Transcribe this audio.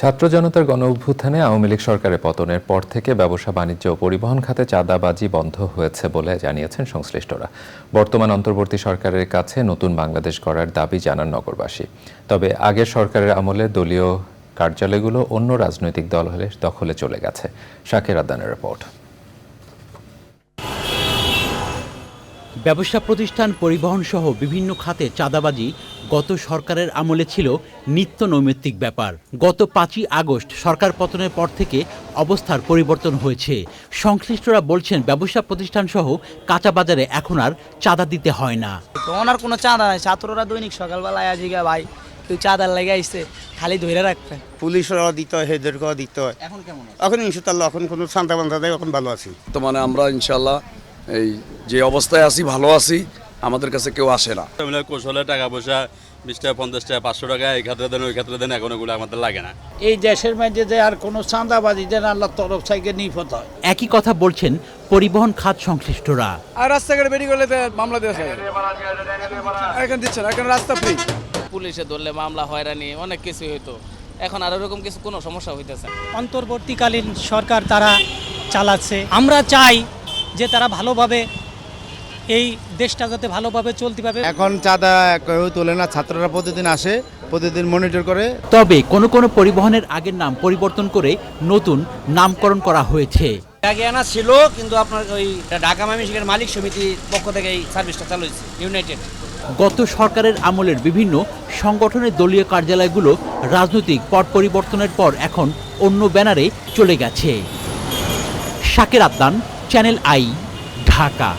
ছাত্র জনতার গণ অভ্যুত্থানে আওয়ামী লীগ সরকারের পতনের পর থেকে ব্যবসা বাণিজ্য ও পরিবহন খাতে চাঁদাবাজি বন্ধ হয়েছে বলে জানিয়েছেন সংশ্লিষ্টরা। বর্তমান অন্তর্বর্তী সরকারের কাছে নতুন বাংলাদেশ গড়ার দাবি জানান নগরবাসী। তবে আগের সরকারের আমলে দলীয় কার্যালয়গুলো অন্য রাজনৈতিক দল হলে দখলে চলে গেছে। শাকের আদানের রিপোর্ট। ব্যবসা প্রতিষ্ঠান পরিবহন সহ বিভিন্ন খাতে চাঁদাবাজি গত সরকারের আমলে ছিল নিত্য নৈমিত্তিক ব্যাপার। গত পাঁচই আগস্ট সরকার পতনের পর থেকে অবস্থার পরিবর্তন হয়েছে। সংশ্লিষ্টরা বলছেন ব্যবসা প্রতিষ্ঠান সহ কাঁচা বাজারে এখন আর চাঁদা দিতে হয় না। তো ওনার কোনো চাঁদা নাই। ছাত্ররা দৈনিক সকালবেলায় আজিগা ভাই কেউ চাঁদার লেগে আইসে খালি ধরে রাখবে পুলিশরাও দিতে হয় হেদেরকেও দিতে হয়। এখন কেমন এখন ইনশাল্লাহ এখন কোনো শান্তা বান্ধা দেয় এখন ভালো আছি। বর্তমানে আমরা ইনশাল্লাহ এই যে অবস্থায় আছি ভালো আছি। আমাদের কাছে কেউ আসে না। কৌশলে টাকা পয়সা বিশ টাকা পঞ্চাশ টাকা পাঁচশো টাকা এই ক্ষেত্রে দেন ওই ক্ষেত্রে দেন এখন ওগুলো আমাদের লাগে না। এই দেশের মধ্যে যে আর কোনো চাঁদাবাজি যেন আল্লাহ তরফ থেকে নিপত হয়। একই কথা বলছেন পরিবহন খাত সংশ্লিষ্টরা। আর রাস্তাঘাটে বেরিয়ে গেলে তো মামলা দেওয়া যায়। এখন দিচ্ছে না এখন রাস্তা ফ্রি পুলিশে ধরলে মামলা হয়রানি অনেক কিছু হইতো। এখন আর ওরকম কিছু কোনো সমস্যা হইতেছে অন্তর্বর্তীকালীন সরকার তারা চালাচ্ছে। আমরা চাই যে তারা ভালোভাবে এই দেশটা যাতে ভালোভাবে চলতে পারে। এখন চাঁদা কেউ তোলে না ছাত্ররা প্রতিদিন আসে প্রতিদিন মনিটর করে। তবে কোনো কোনো পরিবহনের আগের নাম পরিবর্তন করে নতুন নামকরণ করা হয়েছে। আগে আনা ছিল কিন্তু আপনার ওই ঢাকা ময়মনসিংহের মালিক সমিতির পক্ষ থেকে এই সার্ভিসটা চালু হয়েছে ইউনাইটেড গত সরকারের আমলের বিভিন্ন সংগঠনের দলীয় কার্যালয়গুলো রাজনৈতিক পট পরিবর্তনের পর এখন অন্য ব্যানারে চলে গেছে। শাকের আদনান চ্যানেল আই ঢাকা।